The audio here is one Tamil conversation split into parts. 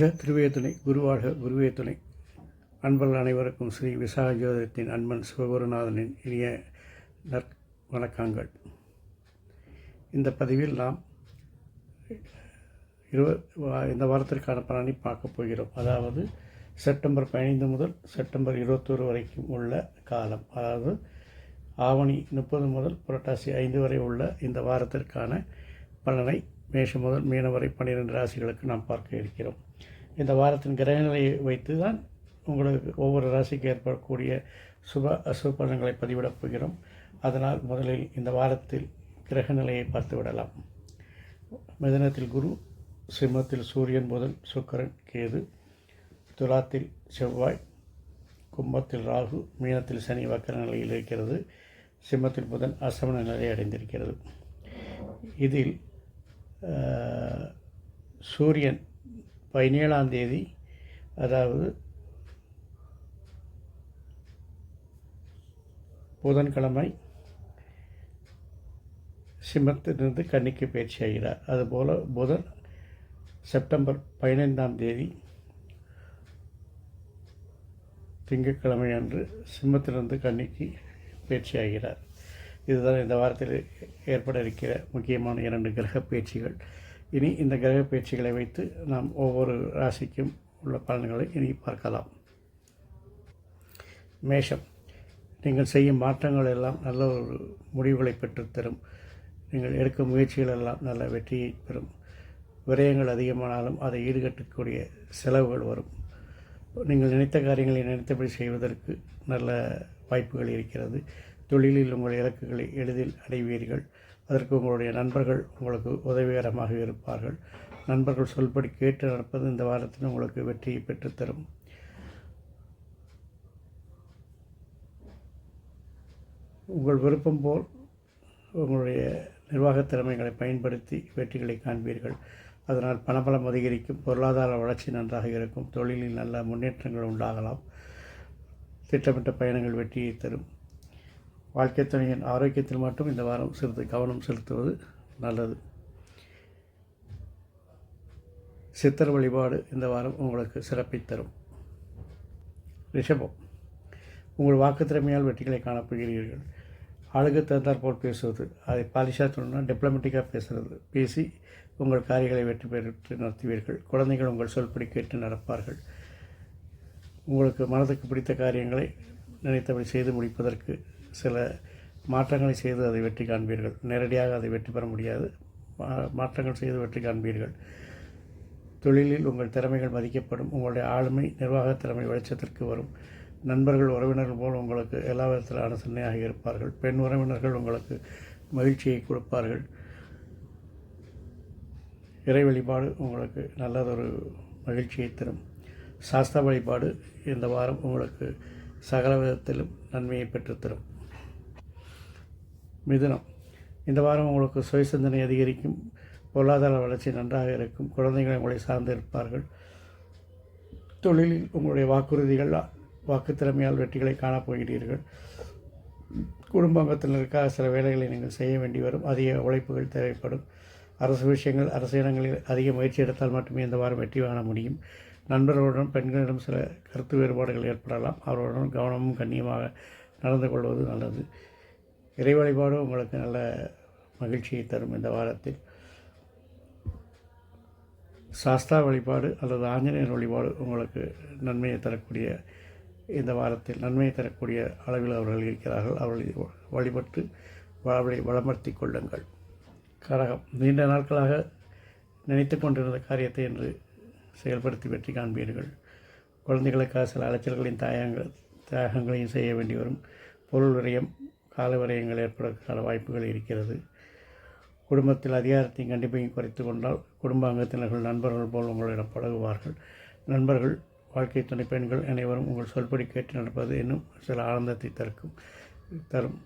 திருவேதுணை குருவாக துணை குருவே துணை அன்பர்கள் அனைவருக்கும் ஸ்ரீ விசாக அன்பன் சிவகுருநாதனின் இனிய நற் வணக்கங்கள். இந்த பதிவில் நாம் இருவ வா- இந்த வாரத்திற்கான பலனை பார்க்க போகிறோம். அதாவது செப்டம்பர் பதினைந்து முதல் செப்டம்பர் இருபத்தோரு வரைக்கும் உள்ள காலம். அதாவது ஆவணி முப்பது முதல் புரட்டாசி ஐந்து வரை உள்ள இந்த வாரத்திற்கான பலனை மேஷம் முதல் மீனம் வரை பன்னிரெண்டு ராசிகளுக்கு நாம் பார்க்க இருக்கிறோம். இந்த வாரத்தின் கிரகநிலையை வைத்து தான் உங்களுக்கு ஒவ்வொரு ராசிக்கு ஏற்படக்கூடிய சுப அசுப பலன்களை பதிவிடப் போகிறோம். அதனால் முதலில் இந்த வாரத்தில் கிரக நிலையை பார்த்து விடலாம். மிதனத்தில் குரு சிம்மத்தில் சூரியன் முதல் சுக்கரன் கேது துலாத்தில் செவ்வாய் கும்பத்தில் ராகு மீனத்தில் சனி வக்கர நிலையில் இருக்கிறது. சிம்மத்தில் புதன் அசமண நிலை அடைந்திருக்கிறது. இதில் சூரியன் பதினேழாம் தேதி அதாவது புதன்கிழமை சிம்மத்திலிருந்து கன்னிக்கு பயிற்சி ஆகிறார். அதுபோல் புதன் செப்டம்பர் பதினைந்தாம் தேதி திங்கட்கிழமை அன்று சிம்மத்திலிருந்து கன்னிக்கு பயிற்சி ஆகிறார் இதுதான் இந்த வாரத்தில் ஏற்பட இருக்கிற முக்கியமான இரண்டு கிரக பயிற்சிகள் இனி இந்த கிரக பயிற்சிகளை வைத்து நாம் ஒவ்வொரு ராசிக்கும் உள்ள பலன்களை இனி பார்க்கலாம். மேஷம். நீங்கள் செய்யும் மாற்றங்கள் எல்லாம் நல்ல ஒரு முடிவுகளை பெற்றுத்தரும். நீங்கள் எடுக்கும் முயற்சிகள் எல்லாம் நல்ல வெற்றியை பெறும். விரயங்கள் அதிகமானாலும் அதை ஈடுகட்டக்கூடிய செலவுகள் வரும். நீங்கள் நினைத்த காரியங்களை நினைத்தபடி செய்வதற்கு நல்ல வாய்ப்புகள் இருக்கிறது. தொழிலில் உங்கள் இலக்குகளை எளிதில் அடைவீர்கள். அதற்கு உங்களுடைய நண்பர்கள் உங்களுக்கு உதவிகரமாக இருப்பார்கள். நண்பர்கள் சொல்படி கேட்டு நடப்பது இந்த வாரத்தில் உங்களுக்கு வெற்றியை பெற்றுத்தரும். உங்கள் விருப்பம் போல் உங்களுடைய நிர்வாகத் திறமைகளை பயன்படுத்தி வெற்றிகளை காண்பீர்கள். அதனால் பணபலம் அதிகரிக்கும் பொருளாதார வளர்ச்சி நன்றாக இருக்கும் தொழிலில் நல்ல முன்னேற்றங்கள் உண்டாகலாம். திட்டமிட்ட பயணங்கள் வெற்றியை தரும். வாழ்க்கை துணையின் ஆரோக்கியத்தில் மட்டும் இந்த வாரம் சிறிது கவனம் செலுத்துவது நல்லது. சித்தர் வழிபாடு இந்த வாரம் உங்களுக்கு சிறப்பை தரும். ரிஷபம். உங்கள் வாக்குத்திறமையால் வெற்றிகளை காணப்படுகிறீர்கள் ஆளுக்கு தந்தார் போல் பேசுவது அதை பாலிஷாக சொல்லணும்னா டிப்ளமேட்டிக்காக பேசுகிறது பேசி உங்கள் காரியங்களை வெற்றி பெற்று நடத்துவீர்கள். குழந்தைகள் உங்கள் சொல்படி கேட்டு நடப்பார்கள். உங்களுக்கு மனதுக்கு பிடித்த காரியங்களை நினைத்தபடி செய்து முடிப்பதற்கு சில மாற்றங்களை செய்து அதை வெற்றி காண்பீர்கள். நேரடியாக அதை வெற்றி பெற முடியாது. மா- மாற்றங்கள் செய்து வெற்றி காண்பீர்கள். தொழிலில் உங்கள் திறமைகள் மதிக்கப்படும். உங்களுடைய ஆளுமை நிர்வாக திறமை வெளிச்சத்திற்கு வரும். நண்பர்கள் உறவினர்கள் போல் உங்களுக்கு எல்லா விதத்திலான சின்னையாக இருப்பார்கள். பெண் உறவினர்கள் உங்களுக்கு மகிழ்ச்சியை கொடுப்பார்கள். இறை வழிபாடு உங்களுக்கு நல்லதொரு மகிழ்ச்சியை தரும். சாஸ்திர வழிபாடு இந்த வாரம் உங்களுக்கு சகல விதத்திலும் நன்மையை பெற்றுத்தரும் மிதுனம். இந்த வாரம் உங்களுக்கு சுய சிந்தனை அதிகரிக்கும். பொருளாதார வளர்ச்சி நன்றாக இருக்கும். குழந்தைகள் உங்களை சார்ந்து இருப்பார்கள். தொழிலில் உங்களுடைய வாக்குறுதிகள் வாக்கு திறமையால் வெற்றிகளை காணப்போகிறீர்கள் குடும்ப அங்கத்தினருக்காக சில வேலைகளை நீங்கள் செய்ய வேண்டி வரும். அதிக உழைப்புகள் தேவைப்படும். அரசு விஷயங்கள் அரசு இடங்களில் அதிக முயற்சி எடுத்தால் மட்டுமே இந்த வாரம் வெற்றி காண முடியும். நண்பர்களுடன் பெண்களிடம் சில கருத்து வேறுபாடுகள் ஏற்படலாம். அவர்களுடன் கவனமும் கண்ணியமாக நடந்து கொள்வது நல்லது. இறை வழிபாடு உங்களுக்கு நல்ல மகிழ்ச்சியை தரும் இந்த வாரத்தில். சாஸ்தா வழிபாடு அல்லது ஆஞ்சநேயர் வழிபாடு உங்களுக்கு நன்மையை தரக்கூடிய இந்த வாரத்தில் நன்மையை தரக்கூடிய அளவில் அவர்கள் இருக்கிறார்கள். அவர்களை வழிபட்டு வாழ்வை வளமர்த்தி கொள்ளுங்கள். கரகம். நீண்ட நாட்களாக நினைத்து கொண்டிருந்த காரியத்தை என்று செயல்படுத்தி வெற்றி காண்பீர்கள். குழந்தைகளுக்காக சில அலைச்சல்களின் தாயங்கள் தியாகங்களையும் செய்ய வேண்டி வரும். பொருள் விரயம் கால விரயங்கள் ஏற்படுவதற்கான வாய்ப்புகள் இருக்கிறது. குடும்பத்தில் அதிகாரத்தையும் கண்டிப்பையும் குறைத்து கொண்டால் குடும்ப அங்கத்தினர்கள் நண்பர்கள் போல் உங்களிடம் பழகுவார்கள். நண்பர்கள் வாழ்க்கை துணை பெண்கள் அனைவரும் உங்கள் சொல்படி கேட்டு நடப்பது இன்னும் சில ஆனந்தத்தை தருக்கும் தரும்.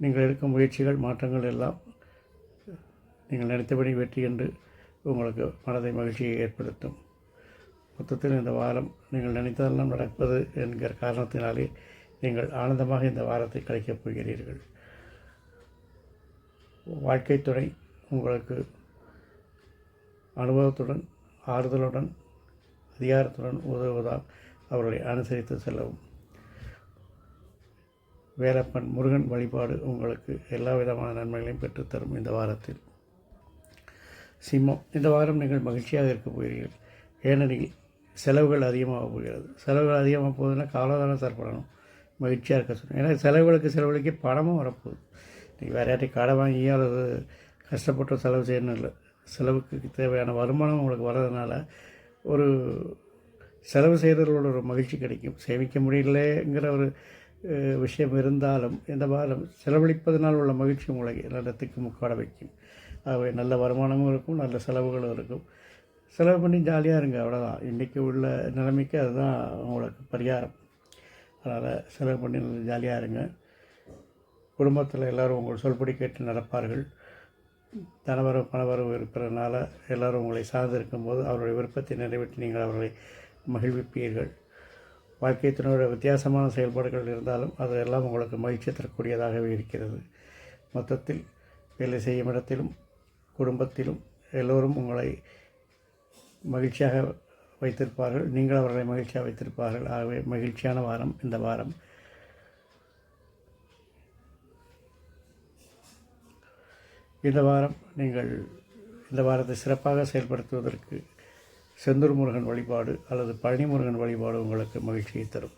நீங்கள் எடுக்கும் முயற்சிகள் மாற்றங்கள் எல்லாம் நீங்கள் நினைத்தபடி வெற்றி என்று உங்களுக்கு மனதை மகிழ்ச்சியை ஏற்படுத்தும். மொத்தத்தில் இந்த வாரம் நீங்கள் நினைத்ததெல்லாம் நடப்பது என்கிற காரணத்தினாலே நீங்கள் ஆனந்தமாக இந்த வாரத்தை கழிக்கப் போகிறீர்கள். வாழ்க்கை துணை உங்களுக்கு அனுபவத்துடன் ஆறுதலுடன் அதிகாரத்துடன் உதவுவதால் அவர்களை அனுசரித்து செல்லவும். வேலப்பன் முருகன் வழிபாடு உங்களுக்கு எல்லா விதமான நன்மைகளையும் பெற்றுத்தரும் இந்த வாரத்தில். சிம்மம். இந்த வாரம் நீங்கள் மகிழ்ச்சியாக இருக்க போகிறீர்கள். ஏனெனில் செலவுகள் அதிகமாக போகிறது. செலவுகள் அதிகமாக போகுதுன்னா காலதான தரப்படணும் மகிழ்ச்சியாக இருக்க சொல்லணும் ஏன்னா செலவுகளுக்கு செலவழிக்க பணமும் வரப்போகுது. நீங்கள் வேறு யார்ட்டையும் கடை வாங்கியோ அல்லது கஷ்டப்பட்டு செலவு செய்யணும் இல்லை. செலவுக்கு தேவையான வருமானம் உங்களுக்கு வர்றதுனால ஒரு செலவு செய்கிறவர்களோட ஒரு மகிழ்ச்சி கிடைக்கும். சேமிக்க முடியலங்கிற ஒரு விஷயம் இருந்தாலும் இந்த வாரம் செலவழிப்பதனால் உள்ள மகிழ்ச்சி உங்களை நல்லத்துக்கு முக்காட வைக்கும். ஆகவே நல்ல வருமானமும் இருக்கும் நல்ல செலவுகளும் இருக்கும். செலவு பண்ணி ஜாலியாக இருங்க அவ்வளோதான் இன்றைக்கி உள்ள நிலைமைக்கு அதுதான் உங்களுக்கு பரிகாரம். அதனால் செலவு பண்ணி நல்லா ஜாலியாக இருங்க. குடும்பத்தில் எல்லோரும் உங்கள் சொல்படி கேட்டு நடப்பார்கள். தனவரவு பணவரவு இருக்கிறதுனால எல்லோரும் உங்களை சார்ந்து இருக்கும்போது அவருடைய விருப்பத்தை நிறைவேற்றி நீங்கள் அவர்களை மகிழ்விப்பீர்கள். வாழ்க்கை துணையோட வித்தியாசமான செயல்பாடுகள் இருந்தாலும் அது எல்லாம் உங்களுக்கு மகிழ்ச்சி தரக்கூடியதாகவே இருக்கிறது. மொத்தத்தில் வேலை செய்யும் இடத்திலும் குடும்பத்திலும் எல்லோரும் உங்களை மகிழ்ச்சியாக வைத்திருப்பார்கள். நீங்கள் அவர்களை மகிழ்ச்சியாக வைத்திருப்பார்கள். ஆகவே மகிழ்ச்சியான வாரம் இந்த வாரம். இந்த வாரம் நீங்கள் இந்த வாரத்தை சிறப்பாக செயல்படுத்துவதற்கு செந்தூர் முருகன் வழிபாடு அல்லது பழனி முருகன் வழிபாடு உங்களுக்கு மகிழ்ச்சியை தரும்.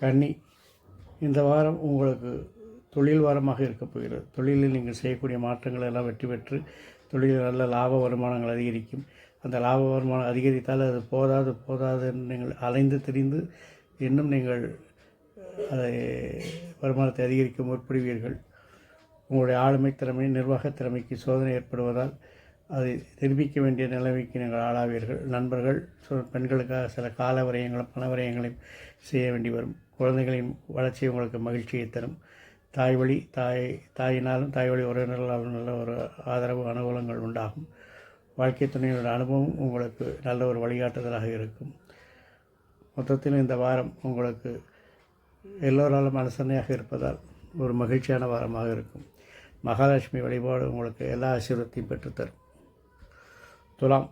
கன்னி இந்த வாரம் உங்களுக்கு தொழில் வாரமாக இருக்கப் போகிறது. தொழிலில் நீங்கள் செய்யக்கூடிய மாற்றங்கள் எல்லாம் வெற்றி பெற்று தொழிலில் நல்ல லாப வருமானங்கள் அதிகரிக்கும். அந்த லாப வருமானம் அதிகரித்தால் அது போதாது போதாது என்று நீங்கள் அலைந்து திரிந்து இன்னும் நீங்கள் அதை வருமானத்தை அதிகரிக்க முற்படுவீர்கள். உங்களுடைய ஆளுமை திறமை நிர்வாக திறமைக்கு சோதனை ஏற்படுவதால் அதை நிரூபிக்க வேண்டிய நிலைமைக்கு நீங்கள் ஆளாவீர்கள். நண்பர்கள் பெண்களுக்காக சில கால விரயங்களும் பண விரயங்களையும் செய்ய வேண்டி வரும். குழந்தைகளின் வளர்ச்சி உங்களுக்கு மகிழ்ச்சியை தரும். தாய் வழி தாய் தாயினாலும் தாய் வழி உறவினர்களாலும் நல்ல ஒரு ஆதரவு அனுகூலங்கள் உண்டாகும். வாழ்க்கை துணையோட அனுபவம் உங்களுக்கு நல்ல ஒரு வழிகாட்டுதலாக இருக்கும். மொத்தத்தில் இந்த வாரம் உங்களுக்கு எல்லோராலும் அனுசரணையாக இருப்பதால் ஒரு மகிழ்ச்சியான வாரமாக இருக்கும். மகாலட்சுமி வழிபாடு உங்களுக்கு எல்லா ஆசீர்வத்தையும் பெற்றுத்தரும். துலாம்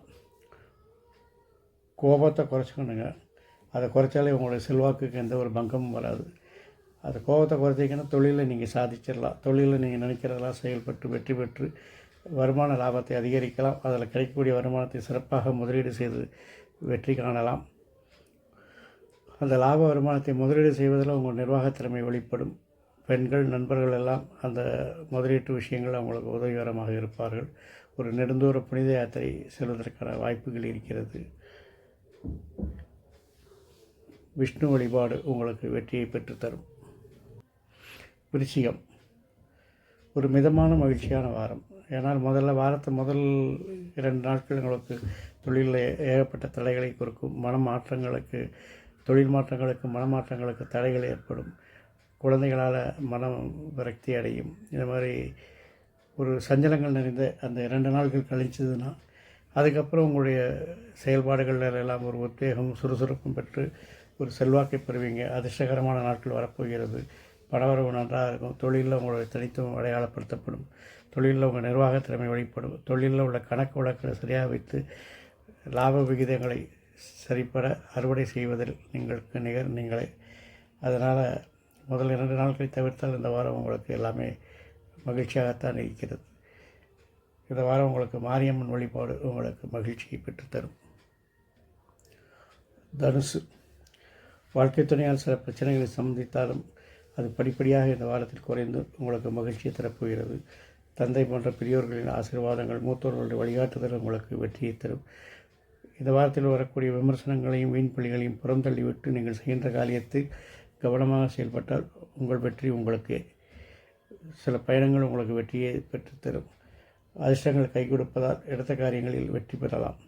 கோபத்தை குறைச்சிக்கணுங்க. அதை குறைச்சாலே உங்களுடைய செல்வாக்குக்கு எந்த ஒரு பங்கமும் வராது. அது கோபத்தை குறைச்சிங்கன்னா தொழிலில் நீங்கள் சாதிச்சிடலாம். தொழிலில் நீங்கள் நினைக்கிறதெல்லாம் செயல்பட்டு வெற்றி பெற்று வருமான லாபத்தை அதிகரிக்கலாம். அதில் கிடைக்கக்கூடிய வருமானத்தை சிறப்பாக முதலீடு செய்து வெற்றி காணலாம். அந்த லாப வருமானத்தை முதலீடு செய்வதில் உங்கள் நிர்வாகத் திறமை வெளிப்படும். பெண்கள் நண்பர்கள் எல்லாம் அந்த முதலீட்டு விஷயங்கள் அவங்களுக்கு உதவிகரமாக இருப்பார்கள். ஒரு நெடுந்தூர புனித யாத்திரை செல்வதற்கான வாய்ப்புகள் இருக்கிறது. விஷ்ணு வழிபாடு உங்களுக்கு வெற்றியை பெற்றுத்தரும். விருச்சிகம். ஒரு மிதமான மகிழ்ச்சியான வாரம். ஏன்னால் முதல்ல வாரத்து முதல் இரண்டு நாட்கள் உங்களுக்கு தொழிலில் ஏகப்பட்ட தடைகளை கொடுக்கும். மனமாற்றங்களுக்கு தொழில் மாற்றங்களுக்கு மனமாற்றங்களுக்கு தடைகள் ஏற்படும். குழந்தைகளால் மனம் விரக்தி அடையும். இந்த மாதிரி ஒரு சஞ்சலங்கள் நிறைந்த அந்த இரண்டு நாட்கள் கழிச்சதுன்னா அதுக்கப்புறம் உங்களுடைய செயல்பாடுகள் எல்லாம் ஒரு உத்வேகம் சுறுசுறுப்பும் பெற்று ஒரு செல்வாக்கை பெறுவீங்க. அதிர்ஷ்டகரமான நாட்கள் வரப்போகிறது. பணவரவு நன்றாக இருக்கும். தொழிலில் உங்களுடைய தனித்துவம் அடையாளப்படுத்தப்படும். தொழிலில் உங்கள் நிர்வாக திறமை வழிபடும் தொழிலில் உள்ள கணக்கு வழக்குகளை சரியாக வைத்து லாப விகிதங்களை சரிப்பட அறுவடை செய்வதில் நீங்களுக்கு நிகர் நீங்களே. அதனால் முதல் இரண்டு நாட்களை தவிர்த்தால் இந்த வாரம் உங்களுக்கு எல்லாமே மகிழ்ச்சியாகத்தான் இருக்கிறது. இந்த வாரம் உங்களுக்கு மாரியம்மன் வழிபாடு உங்களுக்கு மகிழ்ச்சியை பெற்றுத்தரும். தனுசு. வாழ்க்கை துணையால் சில பிரச்சனைகளை சந்தித்தாலும் அது படிப்படியாக இந்த வாரத்தில் குறைந்து உங்களுக்கு மகிழ்ச்சியை தரப்போகிறது. தந்தை போன்ற பெரியோர்களின் ஆசீர்வாதங்கள் மூத்தோர்களுடைய வழிகாட்டுதல் உங்களுக்கு வெற்றியை தரும். இந்த வாரத்தில் வரக்கூடிய விமர்சனங்களையும் வீண்பள்ளிகளையும் புறந்தள்ளிவிட்டு நீங்கள் செய்கின்ற காரியத்தில் கவனமாக செயல்பட்டால் உங்கள் வெற்றி உங்களுக்கு சில பயணங்கள் உங்களுக்கு வெற்றியை பெற்றுத்தரும். அதிர்ஷ்டங்கள் கை கொடுப்பதால் எடுத்த காரியங்களில் வெற்றி பெறலாம்.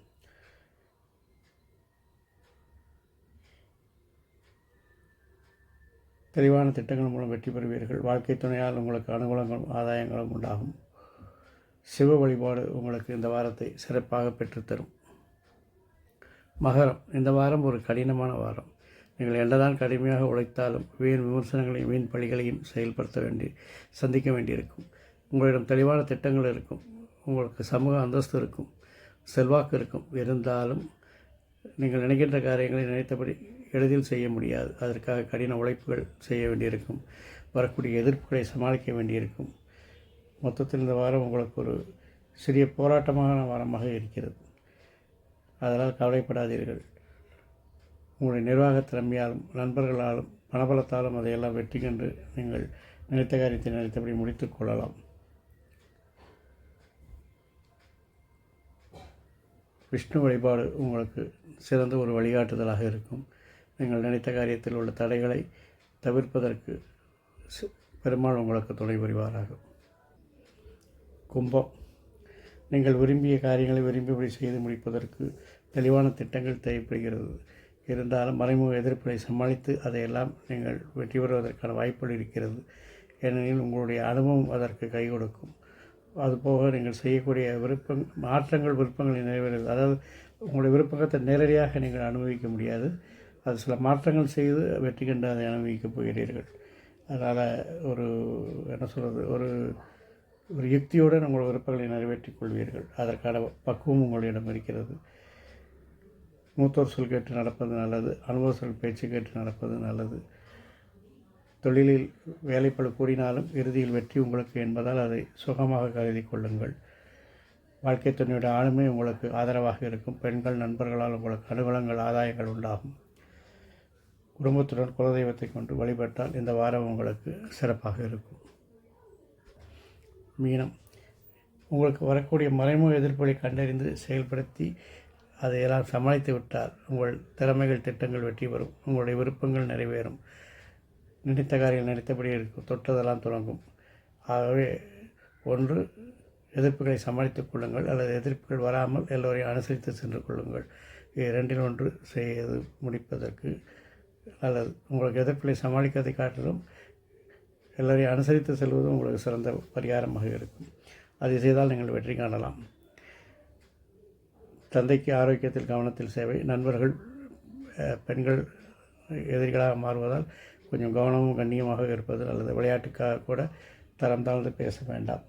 தெளிவான திட்டங்கள் மூலம் வெற்றி பெறுவீர்கள். வாழ்க்கை துணையால் உங்களுக்கு அனுகூலங்களும் ஆதாயங்களும் உண்டாகும். சிவ வழிபாடு உங்களுக்கு இந்த வாரத்தை சிறப்பாக பெற்றுத்தரும். மகரம். இந்த வாரம் ஒரு கடினமான வாரம். நீங்கள் என்னதான் கடுமையாக உழைத்தாலும் வீண் விமர்சனங்களையும் வீண் பழிகளையும் செயல்படுத்த வேண்டி சந்திக்க வேண்டியிருக்கும். உங்களிடம் தெளிவான திட்டங்கள் இருக்கும். உங்களுக்கு சமூக அந்தஸ்து இருக்கும். செல்வாக்கு இருக்கும். இருந்தாலும் நீங்கள் நினைக்கின்ற காரியங்களை நினைத்தபடி எளிதில் செய்ய முடியாது. அதற்காக கடின உழைப்புகள் செய்ய வேண்டியிருக்கும். வரக்கூடிய எதிர்ப்புகளை சமாளிக்க வேண்டியிருக்கும். மொத்தத்தில் இந்த வாரம் உங்களுக்கு ஒரு சிறிய போராட்டமான வாரமாக இருக்கிறது. அதனால் கவலைப்படாதீர்கள். உங்களுடைய நிர்வாக திறமையாலும் நண்பர்களாலும் பணபலத்தாலும் அதையெல்லாம் வெற்றி கண்டு நீங்கள் நினைத்த காரியத்தை நினைத்தபடி முடித்துக் விஷ்ணு வழிபாடு உங்களுக்கு சிறந்த ஒரு வழிகாட்டுதலாக இருக்கும். நீங்கள் நினைத்த காரியத்தில் உள்ள தடைகளை தவிர்ப்பதற்கு பெருமாள் உங்களுக்கு துணை புரிவாராக. கும்பம். நீங்கள் விரும்பிய காரியங்களை விரும்பியபடி செய்து முடிப்பதற்கு தெளிவான திட்டங்கள் தேவைப்படுகிறது. இருந்தாலும் மறைமுக எதிர்ப்பை சமாளித்து அதையெல்லாம் நீங்கள் வெற்றி பெறுவதற்கான வாய்ப்புகள் இருக்கிறது. ஏனெனில் உங்களுடைய அனுபவம் அதற்கு கை கொடுக்கும். அதுபோக நீங்கள் செய்யக்கூடிய விருப்பம் மாற்றங்கள் விருப்பங்களை நிறைவேறது அதாவது உங்களுடைய விருப்பத்தை நேரடியாக நீங்கள் அனுபவிக்க முடியாது. அது சில மாற்றங்கள் செய்து வெற்றி கண்டு அதை அனுபவிக்கப் போகிறீர்கள். அதனால் ஒரு என்ன சொல்கிறது ஒரு ஒரு யுக்தியுடன் உங்கள் விருப்பங்களை நிறைவேற்றிக் கொள்வீர்கள். அதற்கான பக்குவம் உங்களிடம் இருக்கிறது. மூத்தோர் சொல் கேட்டு நடப்பது நல்லது. அனுபவ சொல் பேச்சு கேட்டு நடப்பது நல்லது. தொழிலில் வேலைப்பளு கூடினாலும் இறுதியில் வெற்றி உங்களுக்கு என்பதால் அதை சுகமாக கருதி கொள்ளுங்கள். வாழ்க்கை துணையோட ஆளுமை உங்களுக்கு ஆதரவாக இருக்கும். பெண்கள் நண்பர்களால் உங்களுக்கு அனுகூலங்கள் ஆதாயங்கள் உண்டாகும். குடும்பத்துடன் குலதெய்வத்தை கொண்டு வழிபட்டால் இந்த வாரம் உங்களுக்கு சிறப்பாக இருக்கும். மீனம். உங்களுக்கு வரக்கூடிய மறைமுக எதிர்ப்புகளை கண்டறிந்து செயல்படுத்தி அதையெல்லாம் சமாளித்து விட்டால் உங்கள் திறமைகள் திட்டங்கள் வெற்றி பெறும். உங்களுடைய விருப்பங்கள் நிறைவேறும். நினைத்த காரியம் நினைத்தபடி இருக்கும். தொட்டதெல்லாம் தொடங்கும். ஆகவே ஒன்று எதிர்ப்புகளை சமாளித்துக் கொள்ளுங்கள். அல்லது எதிர்ப்புகள் வராமல் எல்லோரையும் அனுசரித்து சென்று கொள்ளுங்கள். இது இரண்டில் ஒன்று செய்து முடிப்பதற்கு. நல்லது உங்களுக்கு எதிர்ப்புகளை சமாளிக்கிறதை காட்டிலும் எல்லோரையும் அனுசரித்து செல்வது உங்களுக்கு சிறந்த பரிகாரமாக இருக்கும். அதை செய்தால் நீங்கள் வெற்றி காணலாம். தந்தைக்கு ஆரோக்கியத்தில் கவனத்தில் சேவை. நண்பர்கள் பெண்கள் எதிரிகளாக மாறுவதால் கொஞ்சம் கவனமும் கண்ணியமாக இருப்பது அல்லது விளையாட்டுக்காக கூட தரம் தாழ்ந்து பேச வேண்டாம்.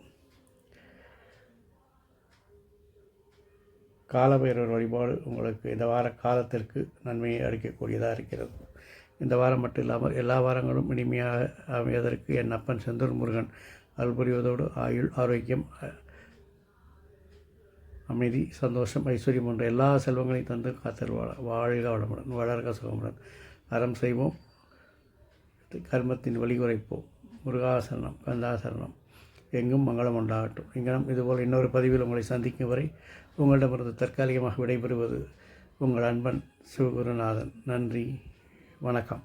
காலபைரவர் வழிபாடு உங்களுக்கு இந்த வார காலத்திற்கு நன்மையை அளிக்கக்கூடியதாக இருக்கிறது. இந்த வாரம் மட்டும் இல்லாமல் எல்லா வாரங்களும் இனிமையாக அமைவதற்கு என் அப்பன் செந்தூர் முருகன் அருள் புரிவதோடு ஆயுள் ஆரோக்கியம் அமைதி சந்தோஷம் ஐஸ்வர்யம் போன்ற எல்லா செல்வங்களையும் தந்து காத்தல் வாழ வாழ்க வளமுடன் வளர்க சுகமுடன் அறம் செய்வோம். கர்மத்தின் வழி குறைப்போம் முருகாசரணம் கந்தாசரணம். எங்கும் மங்களம் உண்டாகட்டும். இங்கனம் இதுபோல் இன்னொரு பதிவில் உங்களை சந்திக்கும் வரை உங்களிடமிருந்து தற்காலிகமாக விடைபெறுவது உங்கள் அன்பன் சிவகுருநாதன். நன்றி. வணக்கம்.